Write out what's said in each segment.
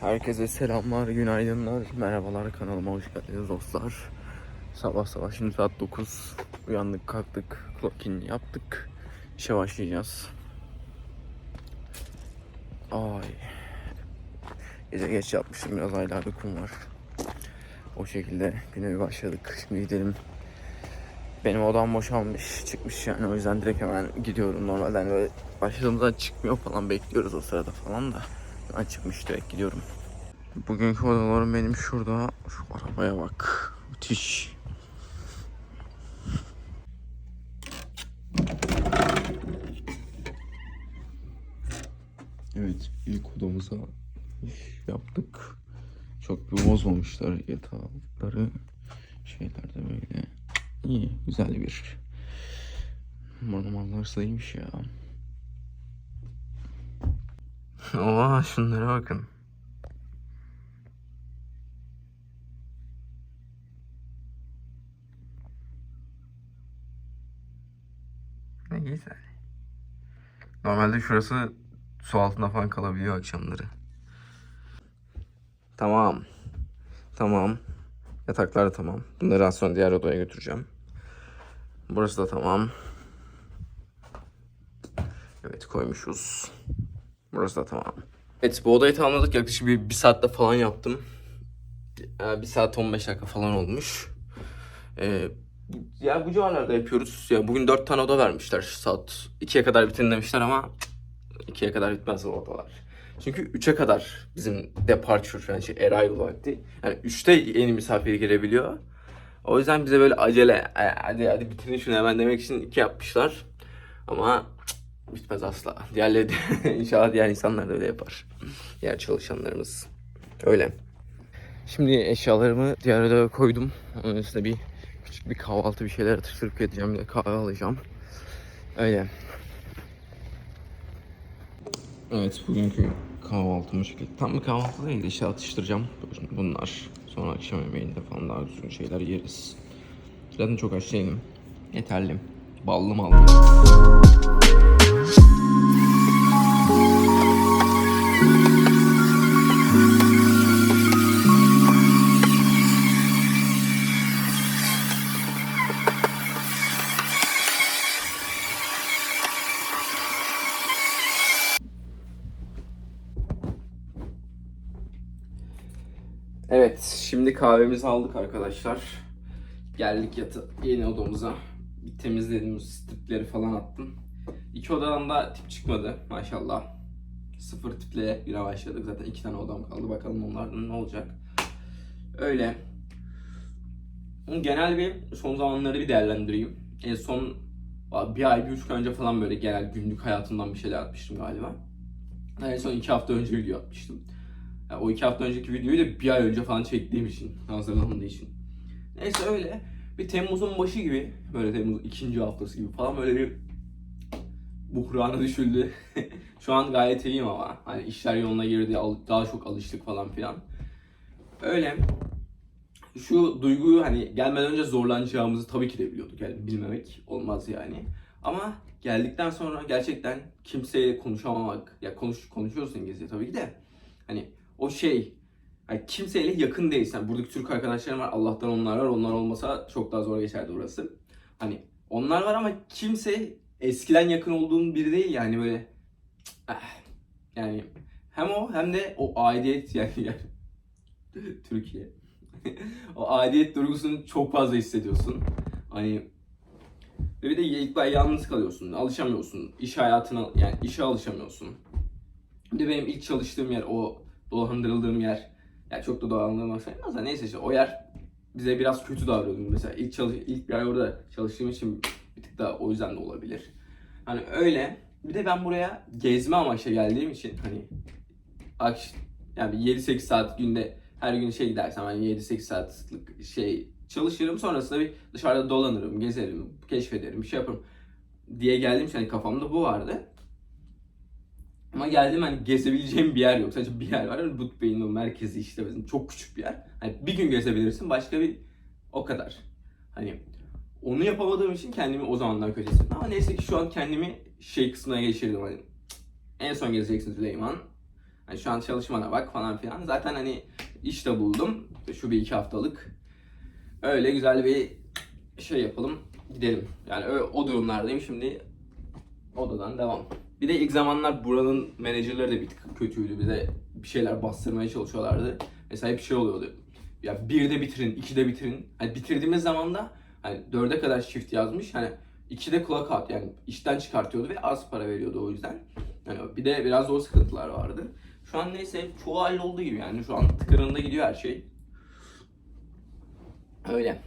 Herkese selamlar, günaydınlar, merhabalar kanalıma hoş geldiniz dostlar. Sabah sabah şimdi saat 9. Uyandık, kalktık, clock yaptık. İşe başlayacağız. Ay. Gece geç yapmıştım biraz aylarda kum var. O şekilde güne bir başladık. Şimdi gidelim. Benim odam boşalmış, çıkmış yani o yüzden direkt hemen gidiyorum. Normalde hani böyle başladığımızda çıkmıyor falan bekliyoruz o sırada falan da. Ben direkt gidiyorum. Bugünkü odalarım benim şurada. Şu arabaya bak. Müthiş. Evet ilk odamıza yaptık. Çok bir bozmamışlar yatakları. Şeyler de böyle. İyi güzel bir. Manımallar sayıymış ya. Oha şunlara bakın. Ne güzel. Normalde şurası su altında falan kalabiliyor akşamları. Tamam. Tamam. Yataklar da tamam. Bunları az sonra diğer odaya götüreceğim. Burası da tamam. Evet koymuşuz. Burası da tamam. Evet bu odayı tamamladık. Yaklaşık bir, bir saatte falan yaptım. Ee, bir saat 15 dakika falan olmuş. Ee, ya bu civarlarda yapıyoruz. Ya bugün 4 tane oda vermişler. Saat 2'ye kadar bitirin demişler ama 2'ye kadar bitmez o odalar. Çünkü 3'e kadar bizim departure yani şey arrival vakti. Yani 3'te yeni misafir girebiliyor. O yüzden bize böyle acele "E, hadi hadi bitirin şunu hemen demek için 2 yapmışlar. Ama bitmez asla. Diğerleri de inşallah diğer insanlar da öyle yapar. Diğer çalışanlarımız. Öyle. Şimdi eşyalarımı diğer odaya koydum. Onun üstüne bir küçük bir kahvaltı bir şeyler atıştırıp gideceğim. Bir de kahve alacağım. Öyle. Evet bugünkü kahvaltım bu şekilde. Tam bir kahvaltı değil de işte atıştıracağım. Bunlar. Sonra akşam yemeğinde falan daha düzgün şeyler yeriz. Zaten çok aç değilim. Yeterli. Ballı mallı. Evet, şimdi kahvemizi aldık arkadaşlar. Geldik yatı yeni odamıza. Bir temizledim, tipleri falan attım. İki odadan da tip çıkmadı maşallah. Sıfır tiple güne başladık. Zaten iki tane odam kaldı. Bakalım onlardan ne olacak. Öyle. Genel bir son zamanları bir değerlendireyim. En son bir ay, bir buçuk önce falan böyle genel günlük hayatımdan bir şeyler atmıştım galiba. En son iki hafta önce video atmıştım. Yani o iki hafta önceki videoyu da bir ay önce falan çektiğim için, hazırlandığı için. Neyse öyle. Bir Temmuz'un başı gibi, böyle Temmuz ikinci haftası gibi falan böyle bir buhrana düşüldü. Şu an gayet iyiyim ama. Hani işler yoluna girdi, daha çok alıştık falan filan. Öyle. Şu duyguyu hani gelmeden önce zorlanacağımızı tabii ki de biliyorduk. Yani bilmemek olmaz yani. Ama geldikten sonra gerçekten kimseye konuşamamak, ya konuş konuşuyoruz İngilizce tabii ki de. Hani o şey yani kimseyle yakın değilsen buradaki Türk arkadaşlarım var Allah'tan onlar var onlar olmasa çok daha zor geçerdi orası. Hani onlar var ama kimse eskiden yakın olduğun biri değil yani böyle ah, yani hem o hem de o aidiyet yani, yani Türkiye o aidiyet duygusunu çok fazla hissediyorsun. Hani ve bir de ilk yalnız kalıyorsun, alışamıyorsun. İş hayatına yani işe alışamıyorsun. Bir de benim ilk çalıştığım yer o dolandırıldığım yer. Yani çok da dolandırılmak sayılmaz da neyse işte o yer bize biraz kötü davranıyordu. Mesela ilk çalış ilk bir ay orada çalıştığım için bir tık da o yüzden de olabilir. Hani öyle. Bir de ben buraya gezme amaçlı geldiğim için hani akş yani 7-8 saat günde her gün şey gidersem hani 7-8 saatlik şey çalışırım sonrasında bir dışarıda dolanırım, gezerim, keşfederim, bir şey yaparım diye geldiğim için hani kafamda bu vardı. Ama geldim hani gezebileceğim bir yer yok. Sadece bir yer var. But Bey'in o merkezi işte bizim çok küçük bir yer. Hani bir gün gezebilirsin başka bir o kadar. Hani onu yapamadığım için kendimi o zamandan kötü hissettim. Ama neyse ki şu an kendimi şey kısmına geçirdim hani. En son gezeceksin Süleyman. Hani şu an çalışmana bak falan filan. Zaten hani iş de buldum. Şu bir iki haftalık. Öyle güzel bir şey yapalım. Gidelim. Yani ö- o durumlardayım. Şimdi odadan devam. Bir de ilk zamanlar buranın menajerleri de bir tık kötüydü. Bize bir şeyler bastırmaya çalışıyorlardı. Mesela hep şey oluyordu. Ya bir de bitirin, iki de bitirin. Hani bitirdiğimiz zaman da hani dörde kadar shift yazmış. Hani iki de clock out yani işten çıkartıyordu ve az para veriyordu o yüzden. Yani bir de biraz o sıkıntılar vardı. Şu an neyse çoğu halloldu gibi yani şu an tıkırında gidiyor her şey. Öyle.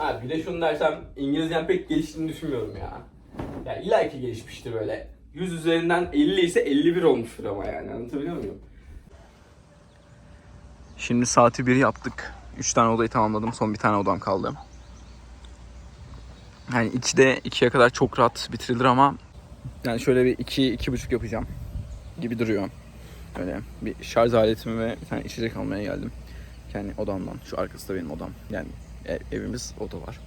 Ha bir de şunu dersem İngilizcem pek geliştiğini düşünmüyorum ya. Ya illa ki gelişmiştir böyle. 100 üzerinden 50 ise 51 olmuştur ama yani anlatabiliyor muyum? Şimdi saati 1 yaptık. 3 tane odayı tamamladım. Son bir tane odam kaldı. Yani 2'de 2'ye kadar çok rahat bitirilir ama yani şöyle bir 2 iki, 2,5 yapacağım gibi duruyor. Böyle bir şarj aletimi ve bir tane içecek almaya geldim. Kendi odamdan. Şu arkası da benim odam. Yani ev- evimiz oda var.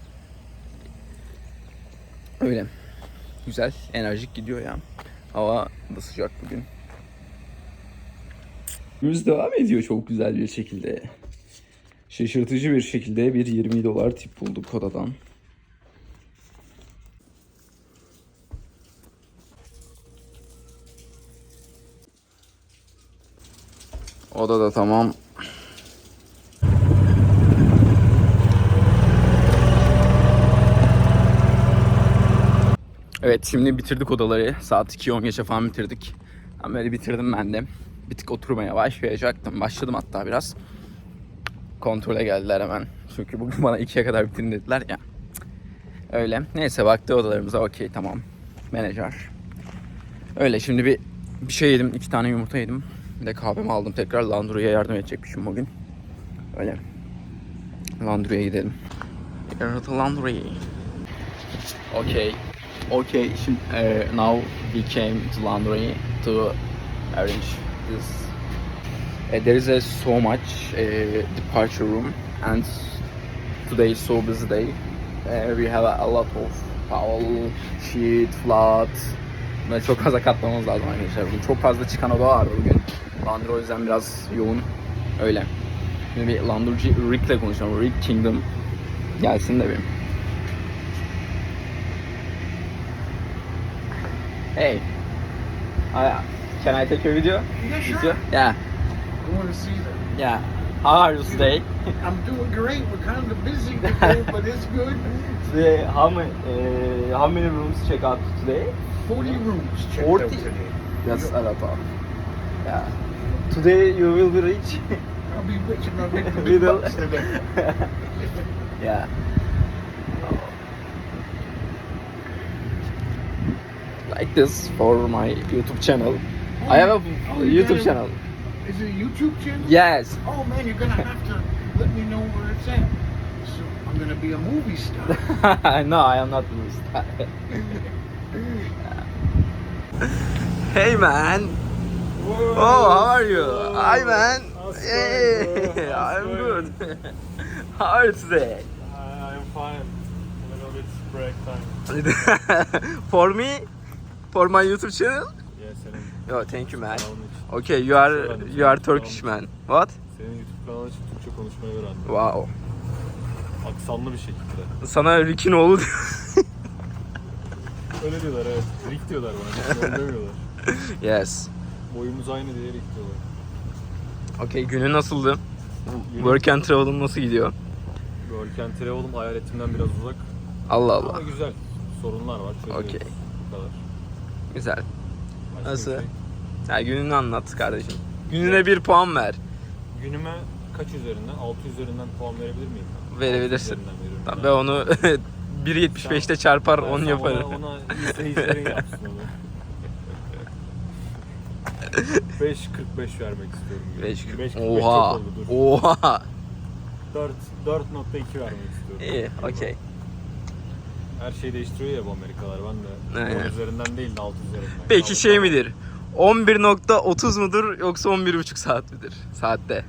Öyle. Güzel, enerjik gidiyor ya. Hava da sıcak bugün. Günümüz devam ediyor çok güzel bir şekilde. Şaşırtıcı bir şekilde bir 20 dolar tip bulduk odadan. Oda da tamam. Evet şimdi bitirdik odaları. Saat 2.10 geçe falan bitirdik. Ben böyle bitirdim ben de. Bir tık oturmaya başlayacaktım. Başladım hatta biraz. Kontrole geldiler hemen. Çünkü bugün bana 2'ye kadar bitirin dediler ya. Öyle. Neyse baktı odalarımıza okey tamam. Menajer. Öyle şimdi bir bir şey yedim. iki tane yumurta yedim. Bir de kahvemi aldım. Tekrar Landru'ya yardım edecekmişim bugün. Öyle. Landru'ya gidelim. Yarın Landru'ya. Okay. Okay, uh, now we came to laundry to arrange this. Uh, there is a so much uh, departure room and today is so busy day. Uh, we have a, lot of towel, sheet, flood. Bunları çok fazla katlamamız lazım arkadaşlar. Bugün çok fazla çıkan oda var bugün. Laundry o yüzden biraz yoğun. Öyle. Şimdi bir laundryci Rick'le konuşalım. Rick Kingdom gelsin de bir. Hey. Uh, can I take your video? Yeah, sure. Yeah. I want to see them. Yeah. How are you today? I'm doing great. We're kind of busy today, but it's good. today, how many uh, how many rooms check out today? 40 rooms checked 40? out today. That's a lot of. Yeah. Today you will be rich. I'll be rich and I'll make the We big will. bucks today. yeah. Like this for my YouTube channel. I have a Oh, YouTube channel. Is it a YouTube channel? Yes. Oh man, you're gonna have to let me know where it's at. So I'm gonna be a movie star. no, I am not a movie star. hey man. Oh, how are you? Hi man. Hey, I'm good. how are you today? I am fine. A little bit break time. for me, for my YouTube channel. Yes, Oh, thank you man. Okay, you are you are Turkish man. What? Senin YouTube kanalın için Türkçe konuşmayı öğrendim. Wow. Aksanlı bir şekilde. Sana Rick'in oğlu. Öyle diyorlar evet. Rick diyorlar bana. Hiç demiyorlar. yes. Boyumuz aynı diye Rick diyorlar. Okay, günün nasıldı? Work and travel'ın nasıl gidiyor? Work and Travel'ım hayaletimden biraz uzak. Allah Ama Allah. güzel. Sorunlar var. Çözüyoruz. Okey. Bu kadar. Güzel. Başka Nasıl? bir şey. Ya gününü anlat kardeşim. Gününe bir puan ver. Günüme kaç üzerinden? 6 üzerinden puan verebilir miyim? Verebilirsin. Altı üzerinden veriyorum. Tamam, Ben- ben onu 1.75'te çarpar Ben 10 sen yaparım. Ona, ona yapsın onu. 5.45 vermek istiyorum. 5 5.45 çok Oha. oldu dur. Oha. 4 4.2 vermek istiyorum. İyi, okey. Her şey değiştiriyor ya bu Amerikalar. Ben de Aynen. 10 üzerinden değil de 6 üzerinden. Peki Altı şey midir? 11.30 mudur yoksa 11.5 saat midir? Saatte.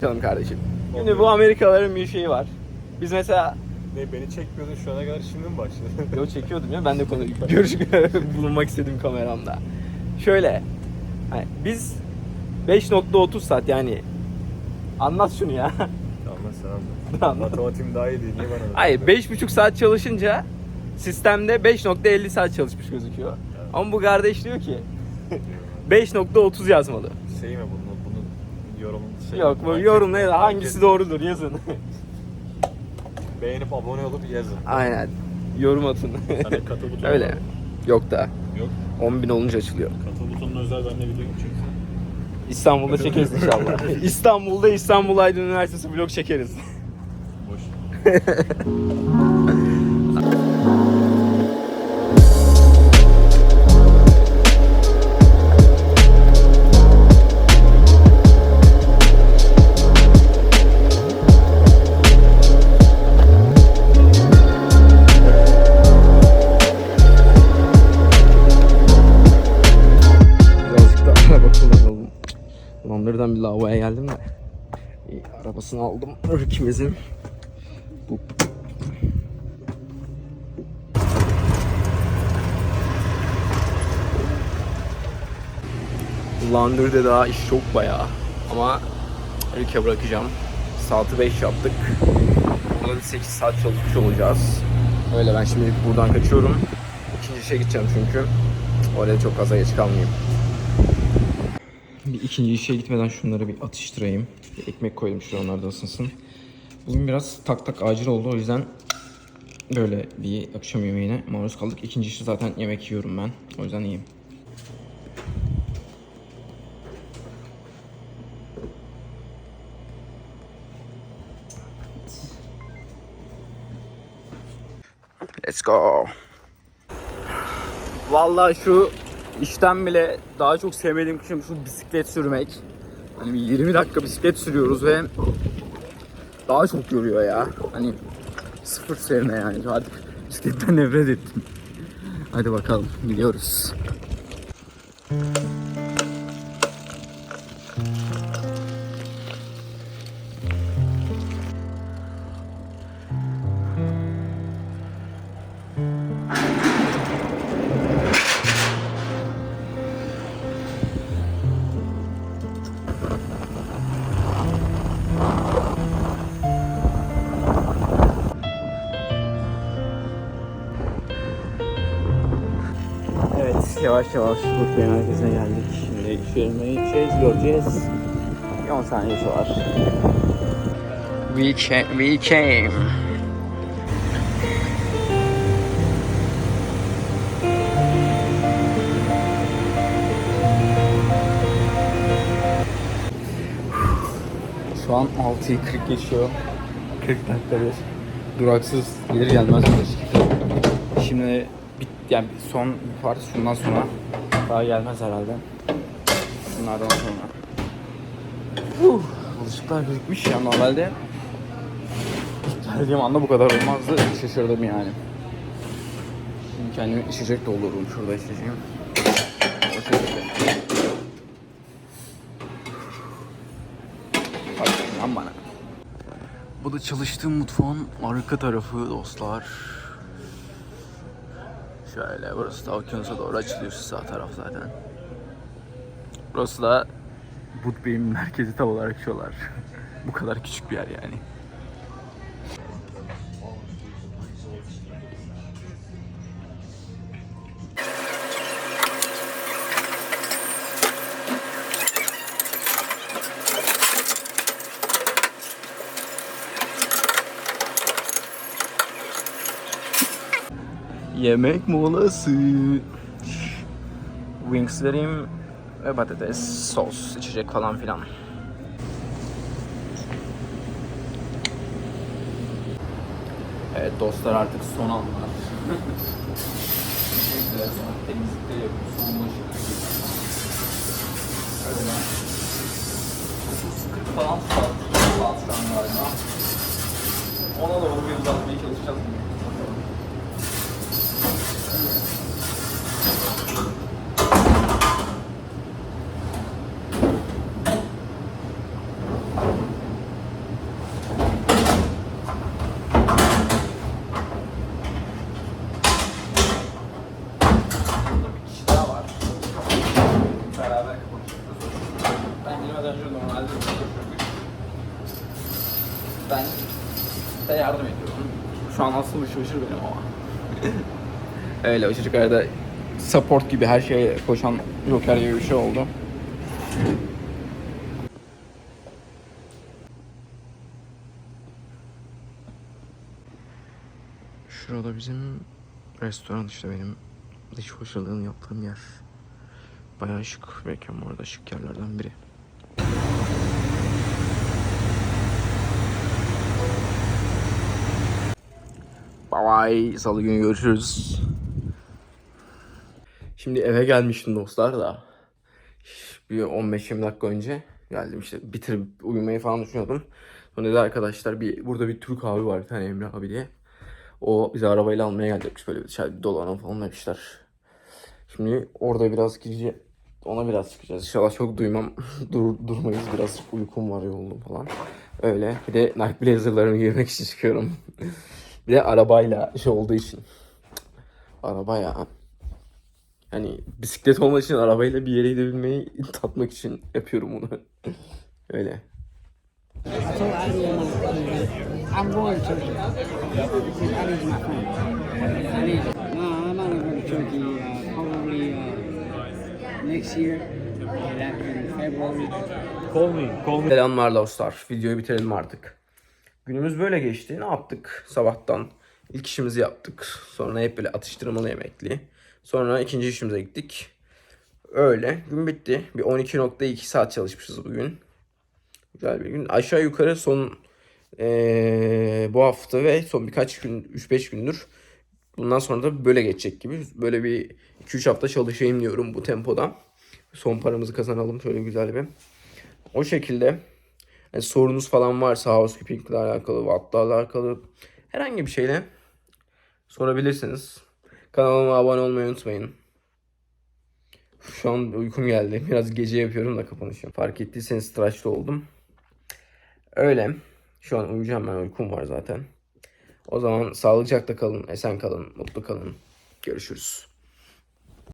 Canım kardeşim. Şimdi bu Amerikalıların bir şeyi var. Biz mesela Ne beni çekmiyordun şu ana kadar şimdi mi başladın? Yo çekiyordum ya ben de konu görüş bulunmak istedim kameramda. Şöyle. Hani biz 5.30 saat yani anlat şunu ya. Anlat. Anlat. Matematiğim daha iyi değil. Niye bana Hayır 5.5 saat çalışınca sistemde 5.50 saat çalışmış gözüküyor. Ama bu kardeş diyor ki 5.30 yazmalı. Şey mi bunu, bunu yorum şey Yok bu yorum ne hangisi doğrudur yazın. Beğenip abone olup yazın. Aynen. Yorum atın. Hani katıl butonu Öyle. var mı? Yok da. Yok. 10.000 olunca açılıyor. Katıl butonuna özel ben de video çeksin. İstanbul'da çekeriz inşallah. İstanbul'da İstanbul Aydın Üniversitesi vlog çekeriz. Boş. İyi, arabasını aldım. ikimizin. Bu Laundry'de daha iş çok bayağı. Ama ülke bırakacağım. Saati 5 yaptık. Burada bir 8 saat çalışmış olacağız. Öyle ben şimdi buradan kaçıyorum. İkinci işe gideceğim çünkü. Oraya çok fazla geç kalmayayım. Bir ikinci işe gitmeden şunları bir atıştırayım. Bir ekmek koydum şuraya onlar da ısınsın. Bugün biraz tak tak acil oldu o yüzden böyle bir akşam yemeğine maruz kaldık. İkinci işte zaten yemek yiyorum ben. O yüzden iyiyim. Let's go. Vallahi şu işten bile daha çok sevmediğim kısım şu bisiklet sürmek. Hani bir 20 dakika bisiklet sürüyoruz ve daha çok yoruyor ya. Hani sıfır sevme yani. Artık bisikletten nefret ettim. Hadi bakalım gidiyoruz. Evet yavaş yavaş Brooklyn merkezine geldik. Şimdi yemeği içeceğiz, göreceğiz. Bir 10 saniyesi var. We. We came. Şu an 6'yı 40 geçiyor. 40 dakika bir. Duraksız gelir gelmez. Şimdi bit yani son parti şundan sonra daha gelmez herhalde. Şunlardan sonra. Uh, alışıklar birikmiş ya normalde. Geldiğim anda bu kadar olmazdı. Şaşırdım yani. Şimdi kendime içecek doldururum şurada içeceğim. O şekilde. Hadi lan bana. Bu da çalıştığım mutfağın arka tarafı dostlar. Şöyle burası da okyanusa doğru açılıyor şu sağ taraf zaten. Burası da Budbey'in merkezi tam olarak şular. Bu kadar küçük bir yer yani. Yemek molası. Wings vereyim ve patates, sos, içecek falan filan. Evet dostlar artık son anlar. Güzel son temizlikte yapıyoruz. Bulaşık Öyle. 30-40 falan saat, saat şu an galiba. Ona doğru bir uzatmaya çalışacağız. Bakalım. Ben de yardım ediyorum. Şu an asıl ışır ışır benim ama. Öyle o çocuklar da support gibi her şeye koşan Joker gibi bir şey oldu. Şurada bizim restoran işte benim dış hoşalığını yaptığım yer. Bayağı şık mekan bu arada şık yerlerden biri. Bye bye. Salı günü görüşürüz. Şimdi eve gelmiştim dostlar da. Bir 15-20 dakika önce geldim işte bitirip uyumayı falan düşünüyordum. Sonra dedi arkadaşlar bir burada bir Türk abi var bir tane Emre abi diye. O bizi arabayla almaya gelecekmiş böyle dışarı bir dolanalım falan demişler. Şimdi orada biraz gideceğiz. Ona biraz çıkacağız. İnşallah çok duymam. Dur, durmayız. Biraz uykum var yoruldum falan. Öyle. Bir de Nike Blazer'larımı giymek için çıkıyorum. bir de arabayla şey olduğu için. Araba ya. Yani bisiklet olmak için arabayla bir yere gidebilmeyi tatmak için yapıyorum bunu. Öyle. Selamlar dostlar. Videoyu bitirelim artık. Günümüz böyle geçti. Ne yaptık sabahtan? İlk işimizi yaptık. Sonra hep böyle atıştırmalı yemekli. Sonra ikinci işimize gittik. Öyle. Gün bitti. Bir 12.2 saat çalışmışız bugün. Güzel bir gün. Aşağı yukarı son eee, bu hafta ve son birkaç gün 3-5 gündür bundan sonra da böyle geçecek gibi. Böyle bir 2-3 hafta çalışayım diyorum bu tempoda. Son paramızı kazanalım şöyle güzel bir. O şekilde yani sorunuz falan varsa housekeeping ile alakalı, watt'la alakalı herhangi bir şeyle sorabilirsiniz. Kanalıma abone olmayı unutmayın. Şu an uykum geldi. Biraz gece yapıyorum da kapanışı. Fark ettiyseniz tıraşlı oldum. Öyle. Şu an uyuyacağım ben uykum var zaten. O zaman sağlıcakla kalın, esen kalın, mutlu kalın. Görüşürüz.